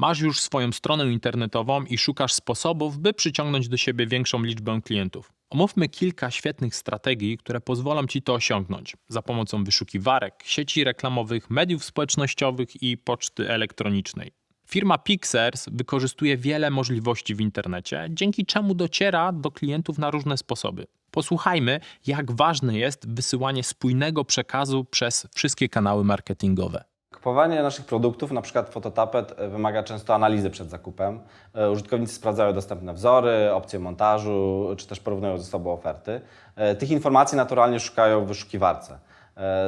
Masz już swoją stronę internetową i szukasz sposobów, by przyciągnąć do siebie większą liczbę klientów. Omówmy kilka świetnych strategii, które pozwolą Ci to osiągnąć za pomocą wyszukiwarek, sieci reklamowych, mediów społecznościowych i poczty elektronicznej. Firma Pixers wykorzystuje wiele możliwości w internecie, dzięki czemu dociera do klientów na różne sposoby. Posłuchajmy, jak ważne jest wysyłanie spójnego przekazu przez wszystkie kanały marketingowe. Kupowanie naszych produktów, na przykład fototapet, e, wymaga często analizy przed zakupem. E, Użytkownicy sprawdzają dostępne wzory, opcje montażu, czy też porównują ze sobą oferty. E, Tych informacji naturalnie szukają w wyszukiwarce.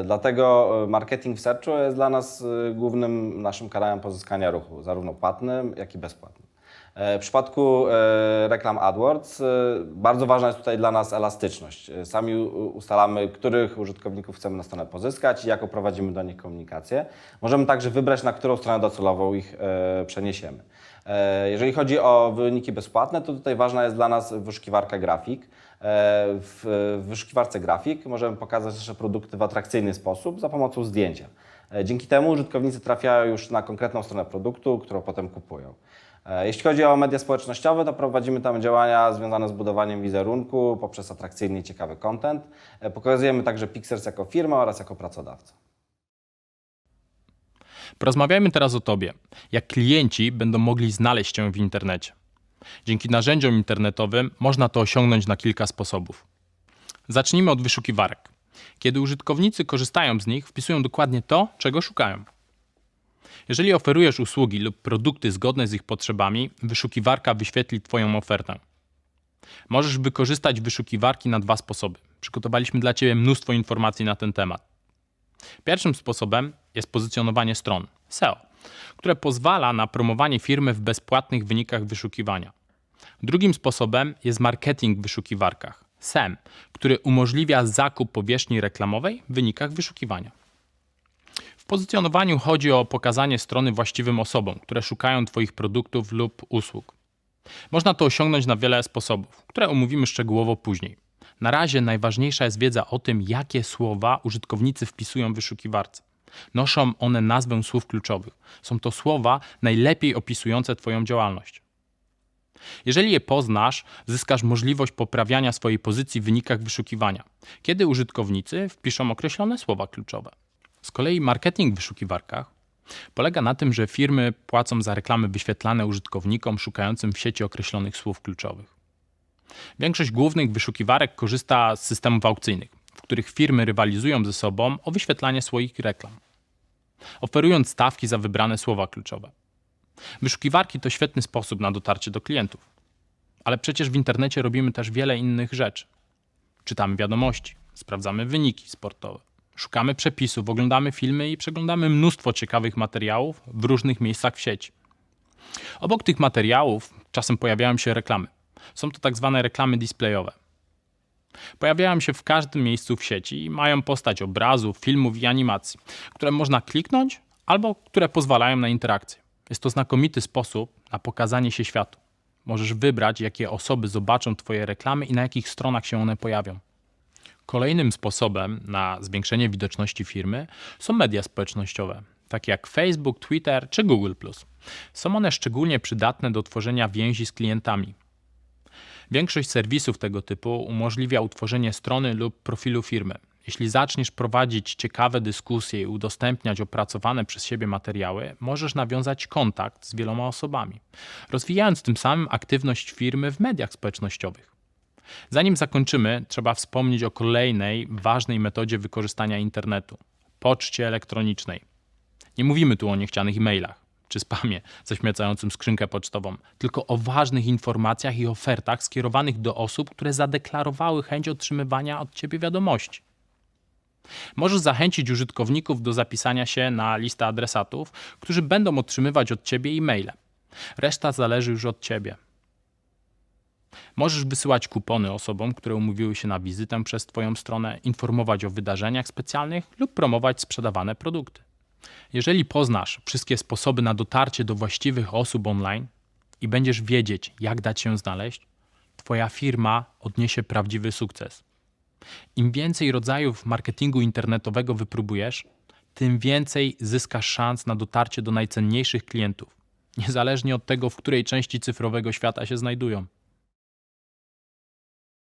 Dlatego marketing w searchu jest dla nas głównym naszym kanałem pozyskania ruchu, zarówno płatnym, jak i bezpłatnym. E, W przypadku e, reklam AdWords e, bardzo ważna jest tutaj dla nas elastyczność. Sami ustalamy, których użytkowników chcemy na stronę pozyskać i jaką prowadzimy do nich komunikację. Możemy także wybrać, na którą stronę docelową ich przeniesiemy. Jeżeli chodzi o wyniki bezpłatne, to tutaj ważna jest dla nas wyszukiwarka grafik. W wyszukiwarce grafik możemy pokazać nasze produkty w atrakcyjny sposób za pomocą zdjęcia. Dzięki temu użytkownicy trafiają już na konkretną stronę produktu, którą potem kupują. E, Jeśli chodzi o media społecznościowe, to prowadzimy tam działania związane z budowaniem wizerunku poprzez atrakcyjny i ciekawy content. E, Pokazujemy także Pixers jako firmę oraz jako pracodawcę. Porozmawiajmy teraz o Tobie. Jak klienci będą mogli znaleźć Cię w internecie? Dzięki narzędziom internetowym można to osiągnąć na kilka sposobów. Zacznijmy od wyszukiwarek. Kiedy użytkownicy korzystają z nich, wpisują dokładnie to, czego szukają. Jeżeli oferujesz usługi lub produkty zgodne z ich potrzebami, wyszukiwarka wyświetli Twoją ofertę. Możesz wykorzystać wyszukiwarki na dwa sposoby. Przygotowaliśmy dla Ciebie mnóstwo informacji na ten temat. Pierwszym sposobem jest pozycjonowanie stron SEO, które pozwala na promowanie firmy w bezpłatnych wynikach wyszukiwania. Drugim sposobem jest marketing w wyszukiwarkach SEM, który umożliwia zakup powierzchni reklamowej w wynikach wyszukiwania. Pozycjonowaniu chodzi o pokazanie strony właściwym osobom, które szukają Twoich produktów lub usług. Można to osiągnąć na wiele sposobów, które omówimy szczegółowo później. Na razie najważniejsza jest wiedza o tym, jakie słowa użytkownicy wpisują w wyszukiwarce. Noszą one nazwę słów kluczowych. Są to słowa najlepiej opisujące Twoją działalność. Jeżeli je poznasz, zyskasz możliwość poprawiania swojej pozycji w wynikach wyszukiwania, kiedy użytkownicy wpiszą określone słowa kluczowe. Z kolei marketing w wyszukiwarkach polega na tym, że firmy płacą za reklamy wyświetlane użytkownikom szukającym w sieci określonych słów kluczowych. Większość głównych wyszukiwarek korzysta z systemów aukcyjnych, w których firmy rywalizują ze sobą o wyświetlanie swoich reklam, oferując stawki za wybrane słowa kluczowe. Wyszukiwarki to świetny sposób na dotarcie do klientów. Ale przecież w internecie robimy też wiele innych rzeczy. Czytamy wiadomości, sprawdzamy wyniki sportowe, szukamy przepisów, oglądamy filmy i przeglądamy mnóstwo ciekawych materiałów w różnych miejscach w sieci. Obok tych materiałów czasem pojawiają się reklamy. Są to tak zwane reklamy displayowe. Pojawiają się w każdym miejscu w sieci i mają postać obrazów, filmów i animacji, które można kliknąć albo które pozwalają na interakcję. Jest to znakomity sposób na pokazanie się światu. Możesz wybrać, jakie osoby zobaczą Twoje reklamy i na jakich stronach się one pojawią. Kolejnym sposobem na zwiększenie widoczności firmy są media społecznościowe, takie jak Facebook, Twitter czy Google. Są one szczególnie przydatne do tworzenia więzi z klientami. Większość serwisów tego typu umożliwia utworzenie strony lub profilu firmy. Jeśli zaczniesz prowadzić ciekawe dyskusje i udostępniać opracowane przez siebie materiały, możesz nawiązać kontakt z wieloma osobami, rozwijając tym samym aktywność firmy w mediach społecznościowych. Zanim zakończymy, trzeba wspomnieć o kolejnej ważnej metodzie wykorzystania internetu poczcie elektronicznej. Nie mówimy tu o niechcianych e-mailach czy spamie zaśmiecającym skrzynkę pocztową, tylko o ważnych informacjach i ofertach skierowanych do osób, które zadeklarowały chęć otrzymywania od ciebie wiadomości. Możesz zachęcić użytkowników do zapisania się na listę adresatów, którzy będą otrzymywać od ciebie e-maile. Reszta zależy już od ciebie. Możesz wysyłać kupony osobom, które umówiły się na wizytę przez Twoją stronę, informować o wydarzeniach specjalnych lub promować sprzedawane produkty. Jeżeli poznasz wszystkie sposoby na dotarcie do właściwych osób online i będziesz wiedzieć, jak dać się znaleźć, Twoja firma odniesie prawdziwy sukces. Im więcej rodzajów marketingu internetowego wypróbujesz, tym więcej zyskasz szans na dotarcie do najcenniejszych klientów niezależnie od tego, w której części cyfrowego świata się znajdują.